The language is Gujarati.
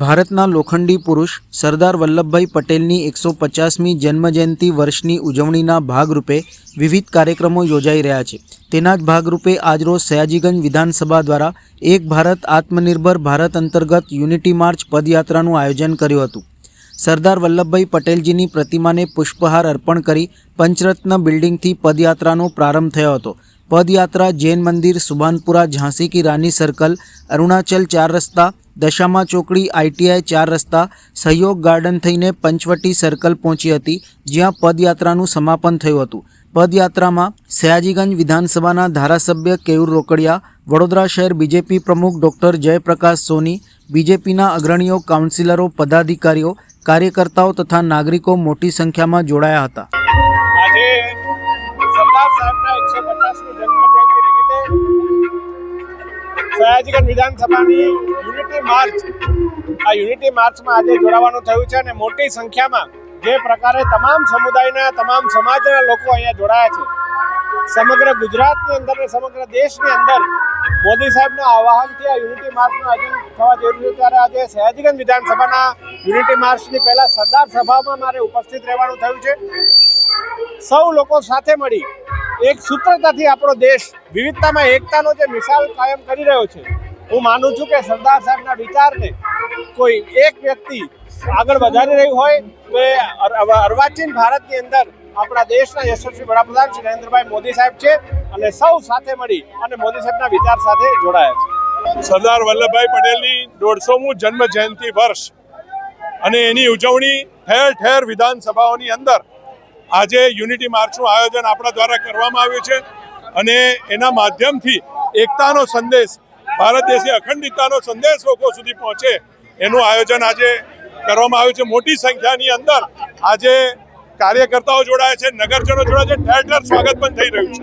ભારતના લોખંડી પુરુષ સરદાર વલ્લભભાઈ પટેલની એકસો પચાસમી જન્મજયંતિ વર્ષની ઉજવણીના ભાગરૂપે વિવિધ કાર્યક્રમો યોજાઈ રહ્યા છે. તેના જ ભાગરૂપે આજરોજ સયાજીગંજ વિધાનસભા દ્વારા એક ભારત આત્મનિર્ભર ભારત અંતર્ગત યુનિટી માર્ચ પદયાત્રાનું આયોજન કર્યું હતું. સરદાર વલ્લભભાઈ પટેલજીની પ્રતિમાને પુષ્પહાર અર્પણ કરી પંચરત્ન બિલ્ડિંગથી પદયાત્રાનો પ્રારંભ થયો હતો. પદયાત્રા જૈન મંદિર, સુભાનપુરા, ઝાંસી કી રાની સર્કલ, અરુણાચલ ચાર રસ્તા દશામા ચોકડી આઈટીઆઈ ચાર રસ્તા સહયોગ ગાર્ડન થઈને પંચવટી સર્કલ પહોંચી હતી, જ્યાં પદયાત્રાનું સમાપન થયું હતું. પદયાત્રામાં સયાજીગંજ વિધાનસભાના ધારાસભ્ય કેયુર રોકડિયા, વડોદરા શહેર બીજેપી પ્રમુખ ડૉક્ટર જયપ્રકાશ સોની, બીજેપીના અગ્રણીઓ કાઉન્સિલરો, પદાધિકારીઓ, કાર્યકર્તાઓ તથા નાગરિકો મોટી સંખ્યામાં જોડાયા હતા. આજે સરદાર સાહેબના એકસો જન્મજયંતિ નિમિત્તે સયાજીગંજ વિધાનસભાની યુનિટી માર્ચ. આ યુનિટી માર્ચમાં આજે જોડાવાનું થયું છે અને મોટી સંખ્યામાં જે પ્રકારે તમામ સમુદાયના, તમામ સમાજના લોકો અહીંયા જોડાયા છે. સમગ્ર ગુજરાતની અંદર અને સમગ્ર દેશની અંદર મોદી સાહેબના આવાહનથી આ યુનિટી માર્ચનું આયોજન થવા જઈ રહ્યું છે. ત્યારે આજે સયાજીગંજ વિધાનસભાના યુનિટી માર્ચની પહેલા સરદાર સભામાં મારે ઉપસ્થિત રહેવાનું થયું છે. સૌ લોકો સાથે મળી એક સૂત્રતાથી આપણો દેશ વિવિધતામાં એકતાનો જે મિસાલ કાયમ કરી રહ્યો છે, હું માનું છું કે સરદાર સાહેબના વિચારને કોઈ એક વ્યક્તિ આગળ વધારી રહ્યું હોય તો એ અર- અર- અર્વાચીન ભારતની અંદર આપણા દેશના યશસ્વી વડાપ્રધાન શ્રી નરેન્દ્રભાઈ મોદી સાહેબ છે અને સૌ સાથે મળી અને મોદી સાહેબના વિચાર સાથે જોડાયા છે. સરદાર વલ્લભભાઈ પટેલની દોઢસોમું જન્મ જયંતિ વર્ષ અને એની ઉજવણી ઠેર ઠેર વિધાનસભાઓની અંદર આજે યુનિટી માર્ચનું આયોજન આપણા દ્વારા કરવામાં આવ્યું છે અને એના માધ્યમથી એકતાનો સંદેશ, ભારત દેશની અખંડિતતાનો સંદેશ લોકો સુધી પહોંચે એનું આયોજન આજે કરવામાં આવ્યું છે. મોટી સંખ્યાની અંદર આજે કાર્યકર્તાઓ જોડાયા છે, નગરજનો જોડાયા છે ઠેર ઠેર સ્વાગત પણ થઈ રહ્યું છે.